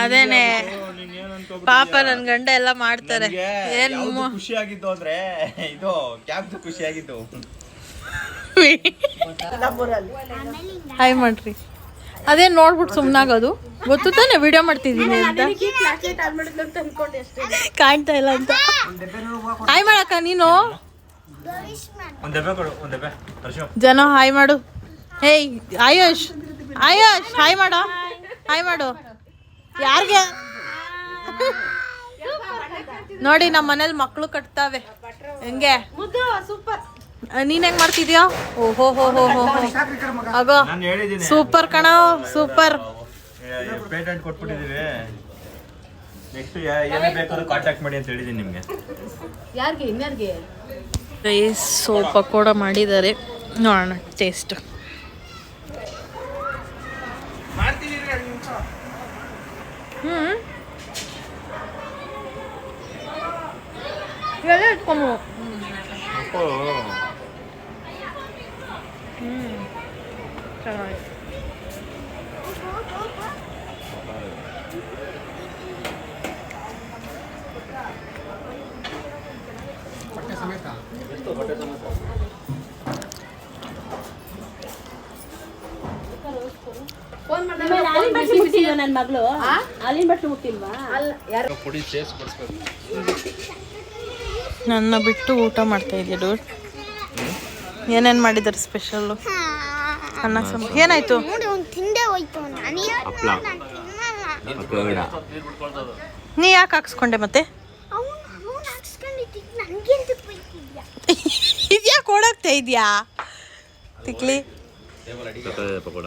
ಅದೇನೆ. ಪಾಪ ನನ್ ಗಂಡ ಎಲ್ಲ ಮಾಡ್ತಾರೆ. ಏನ್ ಖುಷಿ ಆಗಿದ್ದು ಅಂದ್ರೆ ಇದು ಕ್ಯಾಬ್ದು ಖುಷಿ ಆಗಿದ್ದು ಹಾಯ್ ಮಾಡ್ರಿ ಅದೇ ನೋಡ್ಬಿಟ್ಟು ಸುಮ್ನಾಗೋದು. ಗೊತ್ತು ತಾನೆ ವಿಡಿಯೋ ಮಾಡ್ತಿದ್ದೀನಿ ಅಂತ? ಕಾಣ್ತಾ ಇಲ್ಲ ಅಂತ. ಹಾಯ್ ಮಾಡಕ್ಕ ನೀನು? ಜನ ಹಾಯ್ ಮಾಡು. ಹೇಯ್ ಆಯುಷ್. ಆಯುಷ್ ಹಾಯ್ ಮಾಡು. ಹಾಯ್ ಮಾಡು. ಯಾರಿಗೆ? ನೋಡಿ ನಮ್ಮ ಮನೇಲಿ ಮಕ್ಕಳು ಕಟ್ತಾವೆ. ಹೆಂಗೆ? ನೀನ್ ಹೆಂಗ್ ಮಾಡ್ತಿದ್ಯಾ? ಓಹೋ ಹೋ ಹೋ ಹೋ ಅಗೋ ಸೂಪರ್ ಕಣ ಸೂಪರ್. ಪೇಟೆಂಟ್ ಕೊಟ್ಬಿಟ್ಟಿದೀವಿ. ನೆಕ್ಸ್ಟ್ ಏನೇ ಬೇಕಾದ್ರೂ ಕಾಂಟ್ಯಾಕ್ಟ್ ಮಾಡಿ ಅಂತ ಹೇಳಿದೀನಿ ನಿಮ್ಗೆ. ಸೊ ಪಕೋಡ ಮಾಡಿದ್ದಾರೆ. ನೋಡೋಣ ಟೇಸ್ಟ್ ಹ್ಞೂ ಇಟ್ಕೊಂಬು ಚೆನ್ನಾಗಿ ನನ್ನ ಮಗಳು? ಬಟ್ಟೆ ಮುಟ್ಟಿಲ್ವಾ? ನನ್ನ ಬಿಟ್ಟು ಊಟ ಮಾಡ್ತಾ ಇದೆಯಾ ಡೋರ್? ಏನೇನು ಮಾಡಿದ್ದಾರೆ ಸ್ಪೆಷಲ್ಲು ಅನ್ನ ಸಾಂಬಾರು. ಏನಾಯ್ತು? ನೀ ಯಾಕೆ ಹಾಕ್ಸ್ಕೊಂಡೆ ಮತ್ತೆ? ಇದ್ಯಾಕೆ ಓಡಾಗ್ತಾ ಇದೆಯಾ? ತಿಕ್ಲಿ. ಪಕೋಡ.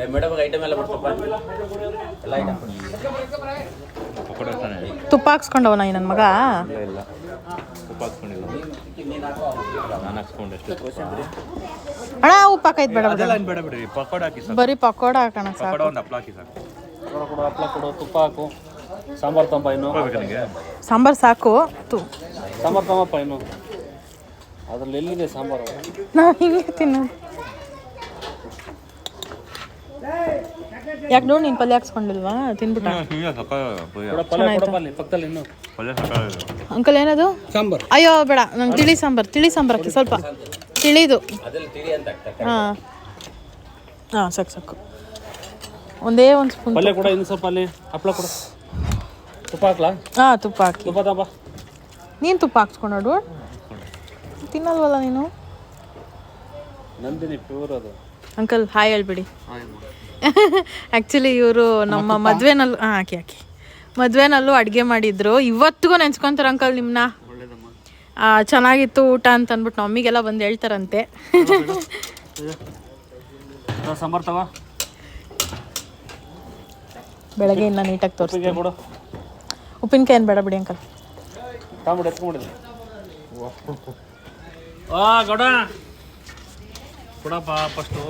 ಏ ಮೇಡಮ್ ಐಟಮ್ ಎಲ್ಲ ಬರ್ತಪ್ಪ ಎಲ್ಲ ಐಟಮ್ ತುಪ್ಪ ಹಾಕ್ಸ್ಕೊಂಡವನ ನನ್ನ ಮಗ? ಇಲ್ಲ ಇಲ್ಲ. ಉಪ್ಪು ಹಾಕ್ಸ್ಕೊಂಡಿಲ್ಲ. ನಾನು ಹಾಕ್ಸ್ಕೊಂಡೆ ಅಷ್ಟು ಅಣ್ಣ ಉಪ್ಪು ಹಾಕೈತ್ ಬೇಡ ಬಿಡು. ಅದೆಲ್ಲ ಏನ್ ಬೇಡ ಬಿಡ್ರಿ ಪಕೋಡ ಹಾಕಿ ಸರ್ ಬರೀ ಪಕೋಡ ಹಾಕೋಣ ಪಕೋಡ ಸಾಕು ಒಂದು ಹಪ್ಳ ಹಾಕಿ ಸಾಕು. ಕೊಡು ಹಪ್ಳ ಕೊಡು ತುಪ್ಪ ಹಾಕು. ಸಾಂಬಾರು ತಂಪ ಇನ್ನು. ನಿಮಗೆ ಸಾಂಬಾರು ಸಾಕು ತು. ಸಾಂಬಾರು ತಂಬಪ್ಪ ಇನ್ನು. ಅದ್ರಲ್ಲಿ ಎಲ್ಲಿದೆ ಸಾಂಬಾರು? ನಾವು ಹಿಂಗೆ ತಿನ್ನೋದು. ಯಾಕೆ ನೋಡಿ ನೀನು ಪಲ್ಯ ಹಾಕ್ಸ್ಕೊಂಡಿಲ್ವಾ? ತಿನ್ಬಿಟ್ಟ. ಅಂಕಲ್ ಏನದು? ಸಾಂಬಾರು. ಅಯ್ಯೋ ಬೇಡ. ನಂಗೆ ತಿಳಿ ಸಾಂಬಾರು ತಿಳಿ ಸಾಂಬಾರು ಹಾಕಿ ಸ್ವಲ್ಪ. ತಿಳಿದು. ಅದ್ರಲ್ಲಿ ತಿಳಿ ಅಂತ ಹಾಂ. ಹಾಂ ಸಾಕು ಸಾಕು. ಒಂದೇ ಒಂದು ಸ್ಪೂನ್ ಪಲ್ಯ ಕೂಡ ಇನ್ನು ಸ್ವಲ್ಪ ಅಲ್ಲಿ. ಹಪ್ಳ ಕೊಡು. ತುಪ್ಪ ಹಾಕ್ಲಾ? ಹಾಂ ತುಪ್ಪ ಹಾಕಿ. ತುಪ್ಪ ಬಾ. ನೀನು ತುಪ್ಪ ಹಾಕ್ಸ್ಕೊಂಡು ತಿನ್ನಲ್ವಲ್ಲ ನೀನು? ನಂದಿನಿ ಪ್ಯೂರ್ ಅದು. ಅಂಕಲ್ ಹಾಯ್ ಹೇಳ್ಬಿಡಿ. ಆ್ಯಕ್ಚುಲಿ ಇವರು ನಮ್ಮ ಮದುವೆನಲ್ಲೂ ಹಾಂ ಆಕೆ ಆಕೆ. ಮದುವೆನಲ್ಲೂ ಅಡುಗೆ ಮಾಡಿದ್ರು. ಇವತ್ತಿಗೂ ನೆನ್ಸ್ಕೊಂತಾರೆ ಅಂಕಲ್ ನಿಮ್ಮನ್ನ ಚೆನ್ನಾಗಿತ್ತು ಊಟ ಅಂತ ಅಂದ್ಬಿಟ್ಟು ಮಮ್ಮಿಗೆಲ್ಲ ಬಂದು ಹೇಳ್ತಾರಂತೆ. ಬೆಳಗ್ಗೆ ಇನ್ನ ನೀಟಾಗಿ ತೋರಿಸ್ತೀನಿ. ಕೊಡು ಉಪ್ಪಿನಕಾಯಿ ಏನು ಬೇಡ ಬಿಡಿ ಅಂಕಲ್ ಗೌಡ. ಕೊಡಪ್ಪ ಫಸ್ಟು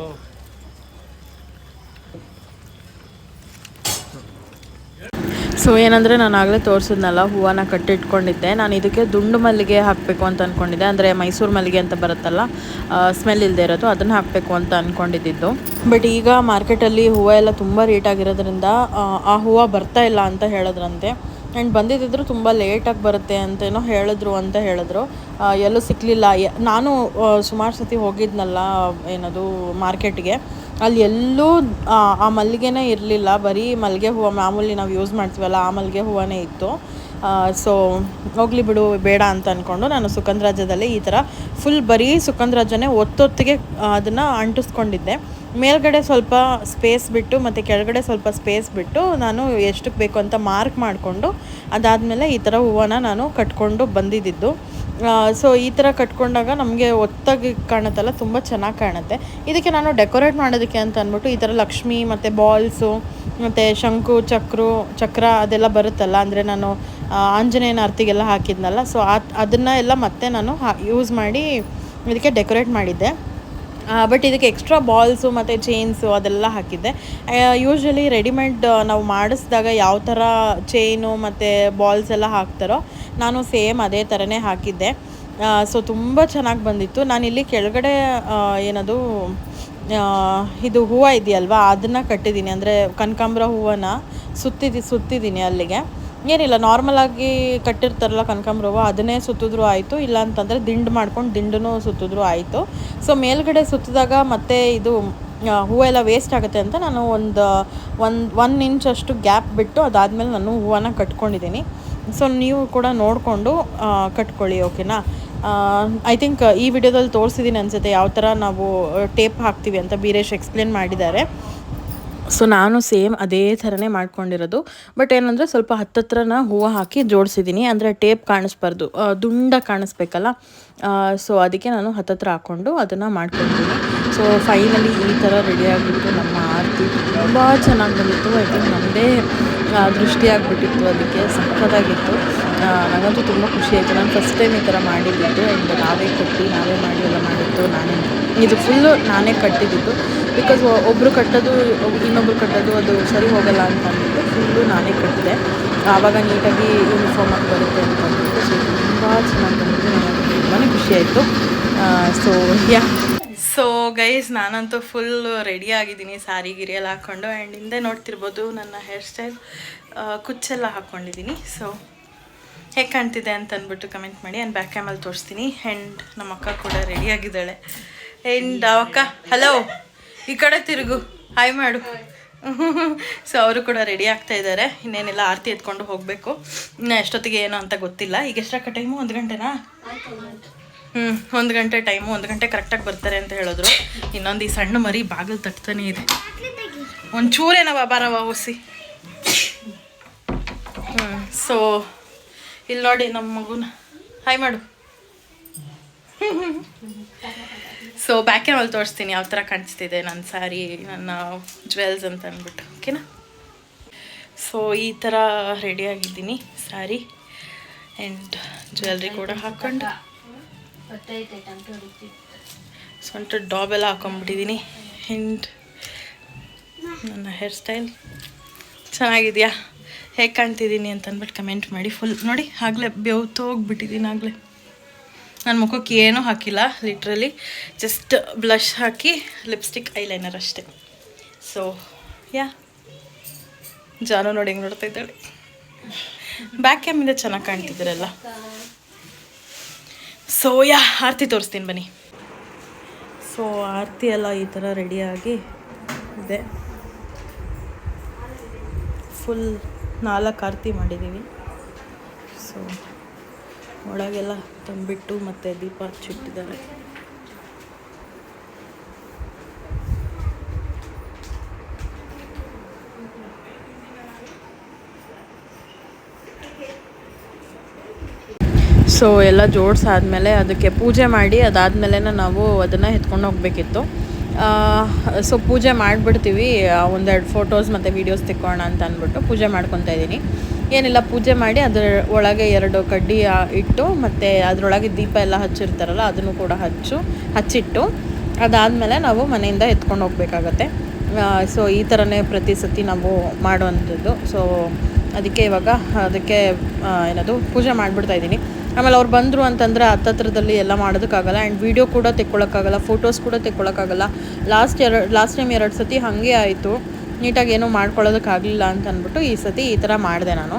ಸೊ ಏನಂದರೆ ನಾನು ಆಗಲೇ ತೋರಿಸಿದ್ನಲ್ಲ ಹೂವನ್ನ ಕಟ್ಟಿಟ್ಕೊಂಡಿದ್ದೆ. ನಾನು ಇದಕ್ಕೆ ದುಂಡು ಮಲ್ಲಿಗೆ ಹಾಕಬೇಕು ಅಂತ ಅಂದ್ಕೊಂಡಿದ್ದೆ ಅಂದರೆ ಮೈಸೂರು ಮಲ್ಲಿಗೆ ಅಂತ ಬರುತ್ತಲ್ಲ ಸ್ಮೆಲ್ ಇಲ್ಲದೆ ಇರೋದು ಅದನ್ನು ಹಾಕಬೇಕು ಅಂತ ಅಂದ್ಕೊಂಡಿದ್ದು ಬಟ್ ಈಗ ಮಾರ್ಕೆಟಲ್ಲಿ ಹೂವು ಎಲ್ಲ ತುಂಬ ರೇಟ್ ಆಗಿರೋದ್ರಿಂದ ಆ, ಹೂವ ಬರ್ತಾ ಇಲ್ಲ ಅಂತ ಹೇಳಿದ್ರಂತೆ. ಆ್ಯಂಡ್ ಬಂದಿದ್ದಿದ್ರು ತುಂಬ ಲೇಟಾಗಿ ಬರುತ್ತೆ ಅಂತೇನೋ ಹೇಳಿದ್ರು ಅಂತ ಹೇಳಿದ್ರು. ಎಲ್ಲೂ ಸಿಕ್ಕಲಿಲ್ಲ ನಾನು ಸುಮಾರು ಸತಿ ಹೋಗಿದ್ನಲ್ಲ ಏನದು ಮಾರ್ಕೆಟ್ಗೆ. ಅಲ್ಲಿ ಎಲ್ಲೂ ಆ, ಮಲ್ಲಿಗೆನೇ ಇರಲಿಲ್ಲ. ಬರೀ ಮಲ್ಲಿಗೆ ಹೂವು ಮಾಮೂಲಿ ನಾವು ಯೂಸ್ ಮಾಡ್ತೀವಲ್ಲ ಆ ಮಲ್ಲಿಗೆ ಹೂವನೇ ಇತ್ತು. ಸೊ ಹೋಗ್ಲಿ ಬಿಡು ಬೇಡ ಅಂತ ಅಂದ್ಕೊಂಡು ನಾನು ಸುಗಂಧರಾಜದಲ್ಲಿ ಈ ಥರ ಫುಲ್ ಬರೀ ಸುಗಂಧರಾಜನೇ ಒತ್ತೊತ್ತಿಗೆ ಅದನ್ನು ಅಂಟಿಸ್ಕೊಂಡಿದ್ದೆ. ಮೇಲ್ಗಡೆ ಸ್ವಲ್ಪ ಸ್ಪೇಸ್ ಬಿಟ್ಟು ಮತ್ತು ಕೆಳಗಡೆ ಸ್ವಲ್ಪ ಸ್ಪೇಸ್ ಬಿಟ್ಟು ನಾನು ಎಷ್ಟಕ್ಕೆ ಬೇಕು ಅಂತ ಮಾರ್ಕ್ ಮಾಡಿಕೊಂಡು ಅದಾದಮೇಲೆ ಈ ಥರ ಹೂವನ ನಾನು ಕಟ್ಕೊಂಡು ಬಂದಿದ್ದಿದ್ದು ಸೊ ಈ ಥರ ಕಟ್ಕೊಂಡಾಗ ನಮಗೆ ಒತ್ತಾಗಿ ಕಾಣುತ್ತಲ್ಲ, ತುಂಬ ಚೆನ್ನಾಗಿ ಕಾಣುತ್ತೆ. ಇದಕ್ಕೆ ನಾನು ಡೆಕೋರೇಟ್ ಮಾಡೋದಕ್ಕೆ ಅಂತ ಅಂದ್ಬಿಟ್ಟು ಈ ಥರ ಲಕ್ಷ್ಮಿ ಮತ್ತು ಬಾಲ್ಸು ಮತ್ತು ಶಂಕು, ಚಕ್ರು, ಚಕ್ರ ಅದೆಲ್ಲ ಬರುತ್ತಲ್ಲ, ಅಂದರೆ ನಾನು ಆಂಜನೇಯನ ಆರ್ತಿಗೆಲ್ಲ ಹಾಕಿದ್ನಲ್ಲ ಸೊ ಅದನ್ನ ಎಲ್ಲ ಮತ್ತೆ ನಾನು ಯೂಸ್ ಮಾಡಿ ಇದಕ್ಕೆ ಡೆಕೋರೇಟ್ ಮಾಡಿದ್ದೆ. ಬಟ್ ಇದಕ್ಕೆ ಎಕ್ಸ್ಟ್ರಾ ಬಾಲ್ಸು ಮತ್ತು ಚೈನ್ಸು ಅದೆಲ್ಲ ಹಾಕಿದ್ದೆ. ಯೂಶ್ವಲಿ ರೆಡಿಮೇಡ್ ನಾವು ಮಾಡಿಸಿದಾಗ ಯಾವ ಥರ ಚೈನು ಮತ್ತು ಬಾಲ್ಸ್ ಎಲ್ಲ ಹಾಕ್ತಾರೋ ನಾನು ಸೇಮ್ ಅದೇ ಥರನೇ ಹಾಕಿದ್ದೆ. ಸೊ ತುಂಬ ಚೆನ್ನಾಗಿ ಬಂದಿತ್ತು. ನಾನಿಲ್ಲಿ ಕೆಳಗಡೆ ಆ, ಏನದು ಇದು ಹೂವು ಇದೆಯಲ್ವ ಅದನ್ನು ಕಟ್ಟಿದ್ದೀನಿ. ಅಂದರೆ ಕನಕಾಂಬ್ರ ಹೂವನ್ನ ಸುತ್ತಿದ್ದು ಸುತ್ತಿದ್ದೀನಿ ಅಲ್ಲಿಗೆ. ಏನಿಲ್ಲ ನಾರ್ಮಲಾಗಿ ಕಟ್ಟಿರ್ತಾರಲ್ಲ ಕನಕಾಂಬ್ರ ಹೂವು, ಅದನ್ನೇ ಸುತ್ತಿದ್ರು ಆಯಿತು. ಇಲ್ಲ ಅಂತಂದರೆ ದಿಂಡು ಮಾಡ್ಕೊಂಡು ದಿಂಡೂ ಸುತ್ತಿದ್ರು ಆಯಿತು. ಸೊ ಮೇಲ್ಗಡೆ ಸುತ್ತಿದಾಗ ಮತ್ತೆ ಇದು ಹೂವು ಹೂವೆಲ್ಲ ವೇಸ್ಟ್ ಆಗುತ್ತೆ ಅಂತ ನಾನು ಒಂದು ಒಂದು ಒನ್ ಅಷ್ಟು ಗ್ಯಾಪ್ ಬಿಟ್ಟು ಅದಾದಮೇಲೆ ನಾನು ಹೂವನ್ನು ಕಟ್ಕೊಂಡಿದ್ದೀನಿ. ಸೊ ನೀವು ಕೂಡ ನೋಡಿಕೊಂಡು ಕಟ್ಕೊಳ್ಳಿ ಓಕೆನಾ ಐ ಥಿಂಕ್ ಈ ವಿಡಿಯೋದಲ್ಲಿ ತೋರಿಸಿದ್ದೀನಿ ಅನಿಸುತ್ತೆ ಯಾವ ಥರ ನಾವು ಟೇಪ್ ಹಾಕ್ತೀವಿ ಅಂತ ಬೀರೇಶ್ ಎಕ್ಸ್ಪ್ಲೇನ್ ಮಾಡಿದ್ದಾರೆ. ಸೊ ನಾನು ಸೇಮ್ ಅದೇ ಥರನೇ ಮಾಡ್ಕೊಂಡಿರೋದು. ಬಟ್ ಏನಂದರೆ ಸ್ವಲ್ಪ ಹತ್ತತ್ರನ ಹೂವು ಹಾಕಿ ಜೋಡಿಸಿದ್ದೀನಿ. ಅಂದರೆ ಟೇಪ್ ಕಾಣಿಸ್ಬಾರ್ದು. ದುಂಡ ಕಾಣಿಸ್ಬೇಕಲ್ಲ? ಸೊ ಅದಕ್ಕೆ ನಾನು ಹತ್ತತ್ರ ಹಾಕ್ಕೊಂಡು ಅದನ್ನು ಮಾಡ್ಕೊಂಡಿದ್ದೀನಿ. ಸೊ ಫೈನಲಿ ಈ ಥರ ರೆಡಿಯಾಗಿತ್ತು ನಮ್ಮ ಆರತಿ ತುಂಬ ಚೆನ್ನಾಗಿ ಬಂದಿತ್ತು. ಐ ಥಿಂಕ್ ನಮ್ಮದೇ ದೃಷ್ಟಿ ಆಗಿಬಿಟ್ಟಿತ್ತು. ಅದಕ್ಕೆ ಸಕ್ಕತ್ತಾಗಿತ್ತು ನನಗಂತೂ ತುಂಬ ಖುಷಿ ಆಯಿತು. ನಾನು ಫಸ್ಟ್ ಟೈಮ್ ಈ ಥರ ಮಾಡಿದ್ದಿದ್ದು ಆ್ಯಂಡ್ ನಾವೇ ಕೊಟ್ಟು, ನಾವೇ ಮಾಡಿ ಎಲ್ಲ ಮಾಡಿತ್ತು ನಾನೇ ಇದು ಫುಲ್ಲು ನಾನೇ ಕಟ್ಟಿದ್ದು. ಬಿಕಾಸ್ ಒಬ್ಬರು ಕಟ್ಟೋದು, ಇನ್ನೊಬ್ರು ಕಟ್ಟೋದು ಅದು ಸರಿ ಹೋಗಲ್ಲ ಅಂತ ಅಂದ್ಬಿಟ್ಟು ಫುಲ್ಲು ನಾನೇ ಕಟ್ಟಿದೆ. ಆವಾಗ ನೀಟಾಗಿ ಯೂನಿಫಾರ್ಮ್ ಆಗಿ ಬರುತ್ತೆ ಅಂತ ಅಂದ್ಬಿಟ್ಟು ಸೊ ತುಂಬ ಚೆನ್ನಾಗಿ ಬಂದಿದ್ದು ನನಗೆ ತುಂಬಾ ಖುಷಿ ಆಯಿತು. ಸೊ ಯಾ ಸೊ ಗೈಸ್ ನಾನಂತೂ ಫುಲ್ ರೆಡಿ ಆಗಿದ್ದೀನಿ. ಸಾರಿ ಗಿರಿಯಲ್ಲಿ ಹಾಕ್ಕೊಂಡು ಆ್ಯಂಡ್ ಹಿಂದೆ ನೋಡ್ತಿರ್ಬೋದು ನನ್ನ ಹೇರ್ ಸ್ಟೈಲ್ ಕುಚ್ಚೆಲ್ಲ ಹಾಕ್ಕೊಂಡಿದ್ದೀನಿ ಸೊ ಹೇಗೆ ಕಾಣ್ತಿದೆ ಅಂತ ಅಂದ್ಬಿಟ್ಟು ಕಮೆಂಟ್ ಮಾಡಿ. ಆ್ಯಂಡ್ ಬ್ಯಾಕ್ ಕ್ಯಾಮಲ್ಲಿ ತೋರಿಸ್ತೀನಿ. ಆ್ಯಂಡ್ ನಮ್ಮ ಅಕ್ಕ ಕೂಡ ರೆಡಿ ಆ್ಯಂಡ್ ಅಕ್ಕ ಹಲೋ ಈ ಕಡೆ ತಿರುಗು. ಹಾಯ್ ಮಾಡು. ಸೊ ಅವರು ಕೂಡ ರೆಡಿ ಆಗ್ತಾ ಇದ್ದಾರೆ. ಇನ್ನೇನೆಲ್ಲ, ಆರತಿ ಎತ್ಕೊಂಡು ಹೋಗಬೇಕು. ಇನ್ನು ಎಷ್ಟೊತ್ತಿಗೆ ಏನು ಅಂತ ಗೊತ್ತಿಲ್ಲ. ಈಗ ಎಷ್ಟಕ್ಕ ಟೈಮು ಒಂದು ಗಂಟೆನಾ? ಹ್ಞೂ ಒಂದು ಗಂಟೆ ಟೈಮು ಒಂದು ಗಂಟೆ ಕರೆಕ್ಟಾಗಿ ಬರ್ತಾರೆ ಅಂತ ಹೇಳಿದ್ರು. ಇನ್ನೊಂದು ಈ ಸಣ್ಣ ಮರಿ ಬಾಗಿಲು ತಟ್ತಾನೆ ಇದೆ. ಒಂಚೂರೇನವ ಬಾರವ ಓಸಿ ಹ್ಞೂ ಸೊ ಇಲ್ಲಿ ನೋಡಿ ನಮ್ಮ ಮಗುನ. ಹಾಯ್ ಮಾಡು. ಸೊ ಬ್ಯಾಕ್ ಕ್ಯಾಮಲ್ಲಿ ತೋರಿಸ್ತೀನಿ ಯಾವ ಥರ ಕಾಣಿಸ್ತಿದೆ ನನ್ನ ಸ್ಯಾರಿ ನನ್ನ ಜ್ವೆಲ್ಸ್ ಅಂತ ಅಂದ್ಬಿಟ್ಟು ಓಕೆನಾ ಸೊ ಈ ಥರ ರೆಡಿಯಾಗಿದ್ದೀನಿ ಸ್ಯಾರಿ ಆ್ಯಂಡ್ ಜ್ಯುವೆಲ್ರಿ ಕೂಡ ಹಾಕ್ಕೊಂಡು ಸ್ವಲ್ಪ ಡಾಬ್ ಎಲ್ಲ ಹಾಕೊಂಡ್ಬಿಟ್ಟಿದ್ದೀನಿ ಆ್ಯಂಡ್ ನನ್ನ ಹೇರ್ ಸ್ಟೈಲ್ ಚೆನ್ನಾಗಿದೆಯಾ? ಹೇಗೆ ಕಾಣ್ತಿದ್ದೀನಿ ಅಂತ ಅಂದ್ಬಿಟ್ಟು ಕಮೆಂಟ್ ಮಾಡಿ ಫುಲ್ ನೋಡಿ ಆಗಲೇ ಬೆವ್ತೋಗ್ಬಿಟ್ಟಿದ್ದೀನಿ ಆಗಲೇ. ನನ್ನ ಮುಖಕ್ಕೆ ಏನೂ ಹಾಕಿಲ್ಲ ಲಿಟ್ರಲಿ ಜಸ್ಟ್ ಬ್ಲಷ್ ಹಾಕಿ ಲಿಪ್ಸ್ಟಿಕ್ ಐಲೈನರ್ ಅಷ್ಟೇ. ಸೊ ಯಾ ಜಾನು ನೋಡಿ ಹೆಂಗೆ ನೋಡ್ತಾ ಇದ್ದಾಳೆ. ಬ್ಯಾಕ್ ಕ್ಯಾಮಿಂದ ಚೆನ್ನಾಗಿ ಕಾಣ್ತಿದ್ದೀರಲ್ಲ. ಸೊ ಯಾ ಆರತಿ ತೋರಿಸ್ತೀನಿ ಬನ್ನಿ. ಸೊ ಆರತಿ ಎಲ್ಲ ಈ ಥರ ರೆಡಿಯಾಗಿ ಇದೆ. ಫುಲ್ ನಾಲ್ಕು ಆರತಿ ಮಾಡಿದ್ದೀವಿ ಸೊ ಒಳಗೆಲ್ಲ ತಂಬಿಟ್ಟು ಮತ್ತು ದೀಪ ಹಚ್ಚಿಟ್ಟಿದ್ದಾರೆ. ಸೊ ಎಲ್ಲ ಜೋಡಿಸಾದ್ಮೇಲೆ ಅದಕ್ಕೆ ಪೂಜೆ ಮಾಡಿ ಅದಾದಮೇಲೆ ನಾವು ಅದನ್ನು ಎತ್ಕೊಂಡು ಹೋಗಬೇಕಿತ್ತು. ಸೊ ಪೂಜೆ ಮಾಡಿಬಿಡ್ತೀವಿ. ಒಂದೆರಡು ಫೋಟೋಸ್ ಮತ್ತು ವೀಡಿಯೋಸ್ ತೆಕ್ಕೋಣ ಅಂತ ಅಂದ್ಬಿಟ್ಟು ಪೂಜೆ ಮಾಡ್ಕೊತಾ ಇದ್ದೀನಿ. ಏನಿಲ್ಲ, ಪೂಜೆ ಮಾಡಿ ಅದರ ಒಳಗೆ ಎರಡು ಕಡ್ಡಿ ಇಟ್ಟು ಮತ್ತು ಅದರೊಳಗೆ ದೀಪ ಎಲ್ಲ ಹಚ್ಚಿರ್ತಾರಲ್ಲ, ಅದನ್ನು ಕೂಡ ಹಚ್ಚು, ಹಚ್ಚಿಟ್ಟು ಅದಾದಮೇಲೆ ನಾವು ಮನೆಯಿಂದ ಎತ್ಕೊಂಡು ಹೋಗ್ಬೇಕಾಗತ್ತೆ. ಸೊ, ಈ ಥರನೇ ಪ್ರತಿ ಸತಿ ನಾವು ಮಾಡುವಂಥದ್ದು. ಸೊ, ಅದಕ್ಕೆ ಇವಾಗ ಅದಕ್ಕೆ ಏನದು, ಪೂಜೆ ಮಾಡಿಬಿಡ್ತಾ ಇದ್ದೀನಿ. ಆಮೇಲೆ ಅವ್ರು ಬಂದರು ಅಂತಂದರೆ ಹತ್ತತ್ರದಲ್ಲಿ ಎಲ್ಲ ಮಾಡೋದಕ್ಕಾಗಲ್ಲ. ಆ್ಯಂಡ್ ವೀಡಿಯೋ ಕೂಡ ತೆಕ್ಕೊಳ್ಳೋಕ್ಕಾಗಲ್ಲ ಫೋಟೋಸ್ ಕೂಡ ತೆಕ್ಕೊಳ್ಳೋಕ್ಕಾಗಲ್ಲ ಲಾಸ್ಟ್ ಎರಡು, ಲಾಸ್ಟ್ ಟೈಮ್ ಎರಡು ಸತಿ ಹಾಗೆ ಆಯಿತು. ನೀಟಾಗಿ ಏನೂ ಮಾಡ್ಕೊಳ್ಳೋದಕ್ಕಾಗಲಿಲ್ಲ ಅಂತ ಅಂದ್ಬಿಟ್ಟು ಈ ಸತಿ ಈ ಥರ ಮಾಡಿದೆ ನಾನು.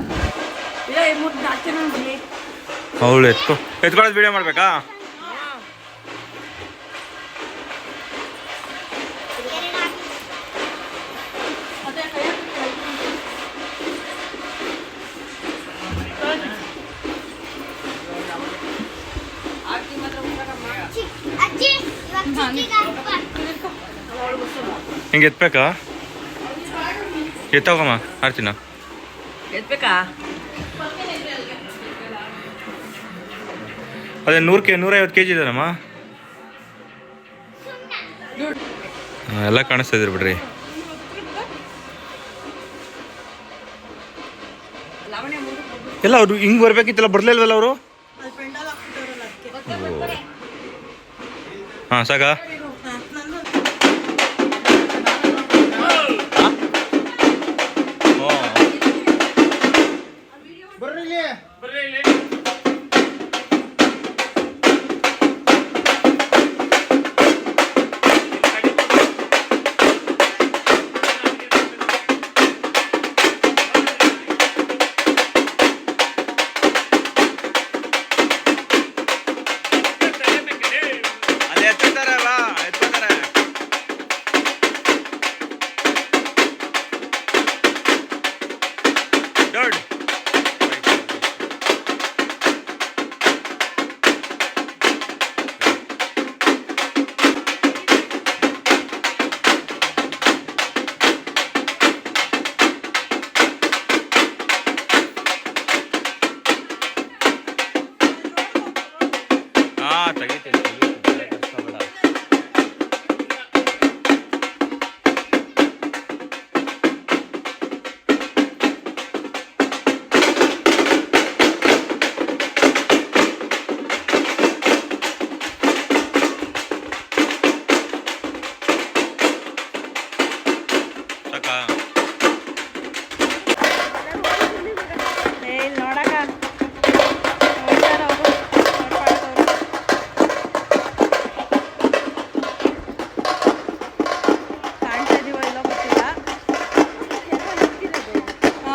ಅವಳು ಎತ್ಕೊ ಎತ್ಕೊಳ್ಳೋದು ವಿಡಿಯೋ ಮಾಡಬೇಕಾ? ಹಿಂಗೆ ಎತ್ಬೇಕಾ? ಎತ್ತೋಗಮ್ಮ ಆಡ್ತೀನ? ಎತ್ಬೇಕಾ ಅದೇ ನೂರು ಕೆ ನೂರೈವತ್ತು ಕೆ ಜಿ ಇದಾರಮ್ಮ ಎಲ್ಲ ಕಾಣಿಸ್ತಾ ಇದ್ದೀರಿ ಬಿಡ್ರಿ. ಎಲ್ಲ ಅವರು ಹಿಂಗೆ ಬರ್ಬೇಕಿತ್ತಲ್ಲ ಬರ್ಲಿಲ್ವಲ್ಲ ಅವರು? ಹಾಂ ಸಾಕಾ?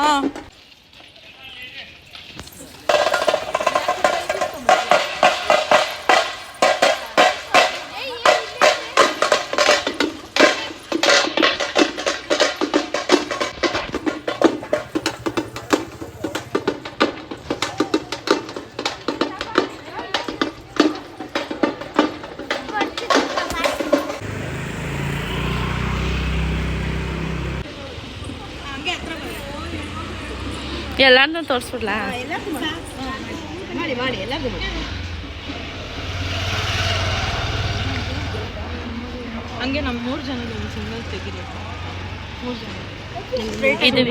ಹಾಂ ಎಲ್ಲಾರನ್ನೂ ತೋರಿಸ್ಬಿಡ್ಲಾ? ಮಾಡಿ. ಮಾಡಿ ಎಲ್ಲರಿಗೂ ಮಾಡಿ. ಹಂಗೆ ನಮ್ಮ ಮೂರು ಜನ ಸಿಂಗಲ್ ತೆಗಿರಿ. ಮೂರು ಜನ ಇದು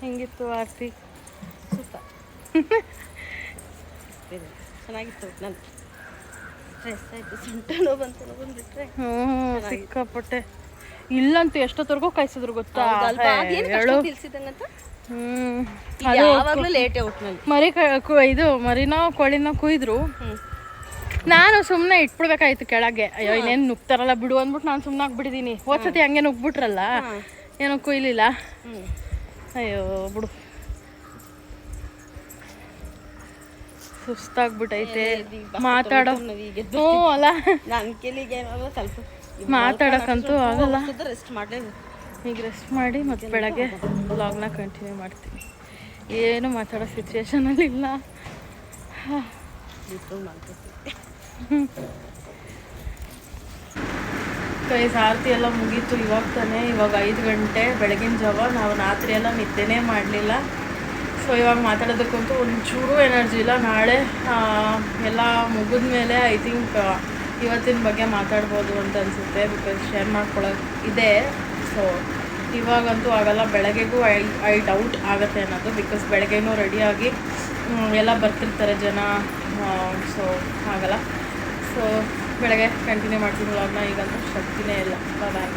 ಹೆಂಗಿತ್ತು ಆರತಿ? ಸುತ್ತ ಚೆನ್ನಾಗಿತ್ತು ನನ್ ಬಂತು ಹ್ಞೂ ಸಿಕ್ಕಾಪಟ್ಟೆ. ಇಲ್ಲಂತೂ ಎಷ್ಟೊತ್ತವರೆಗೂ ಕಾಯಿಸಿದ್ರು ಗೊತ್ತಾ? ಮರಿ ಇದು ಮರಿನೋ ಕೋಳಿನೋ ಕುಯ್ದ್ರು. ನಾನು ಸುಮ್ಮನೆ ಇಟ್ಬಿಡ್ಬೇಕಾಯ್ತು ಕೆಳಗೆ. ಅಯ್ಯೋ ಇನ್ನೇನು ನುಗ್ತಾರಲ್ಲ ಬಿಡು ಅಂದ್ಬಿಟ್ಟು ನಾನು ಸುಮ್ಮನೆ ಆಗ್ಬಿಟ್ಟಿದ್ದೀನಿ ಹೋದ್ಸತಿ ಹಂಗೆ ನುಗ್ಬಿಟ್ರಲ್ಲ? ಏನೋ ಕುಯ್ಲಿಲ್ಲ. ಅಯ್ಯೋ ಬಿಡು. ಸುಸ್ತಾಗ್ಬಿಟೈತೆ ಮಾತಾಡೋ. ಹ್ಞೂ ಅಲ್ಲ. ಸ್ವಲ್ಪ ಮಾತಾಡಕ್ಕಂತೂ ಆಗಲ್ಲ. ರೆಸ್ಟ್ ಮಾಡಲೇಬೇಕು ಈಗ ರೆಸ್ಟ್ ಮಾಡಿ ಮತ್ತೆ ಬೆಳಗ್ಗೆ ಲಾಗ್ನ ಕಂಟಿನ್ಯೂ ಮಾಡ್ತೀನಿ. ಏನು ಮಾತಾಡೋ ಸಿಚುವೇಶನಲ್ಲಿ ಇಲ್ಲ. ಕೈ ಆರತಿ ಎಲ್ಲ ಮುಗೀತು, ಇವಾಗ ತಾನೇ, ಇವಾಗ ಐದು ಗಂಟೆ, ಬೆಳಗಿನ ಜಾವ. ನಾವು ರಾತ್ರಿ ಎಲ್ಲ ನಿದ್ದೆನೇ ಮಾಡಲಿಲ್ಲ. ಸೊ ಇವಾಗ ಮಾತಾಡೋದಕ್ಕಂತೂ ಒಂಚೂರು ಎನರ್ಜಿ ಇಲ್ಲ. ನಾಳೆ ಎಲ್ಲ ಮುಗಿದ ಮೇಲೆ ಐ ಥಿಂಕ್ ಇವತ್ತಿನ ಬಗ್ಗೆ ಮಾತಾಡ್ಬೋದು ಅಂತ ಅನಿಸುತ್ತೆ ಬಿಕಾಸ್ ಶೇರ್ ಮಾಡ್ಕೊಳ್ಳೋಕೆ ಇದೆ. ಸೊ ಇವಾಗಂತೂ ಆಗಲ್ಲ. ಬೆಳಗ್ಗೆಗೂ ಐ ಐ ಡೌಟ್ ಆಗುತ್ತೆ ಅನ್ನೋದು ಬಿಕಾಸ್ ಬೆಳಗ್ಗೆನೂ ರೆಡಿಯಾಗಿ ಎಲ್ಲ ಬರ್ತಿರ್ತಾರೆ ಜನ. ಸೊ ಆಗಲ್ಲ. ಸೊ ಬೆಳಗ್ಗೆ ಕಂಟಿನ್ಯೂ ಮಾಡ್ತೀನಿ ವ್ಲಾಗ್ನ ಈಗಂತೂ ಶಕ್ತಿನೇ ಇಲ್ಲ. ಬಾಯ್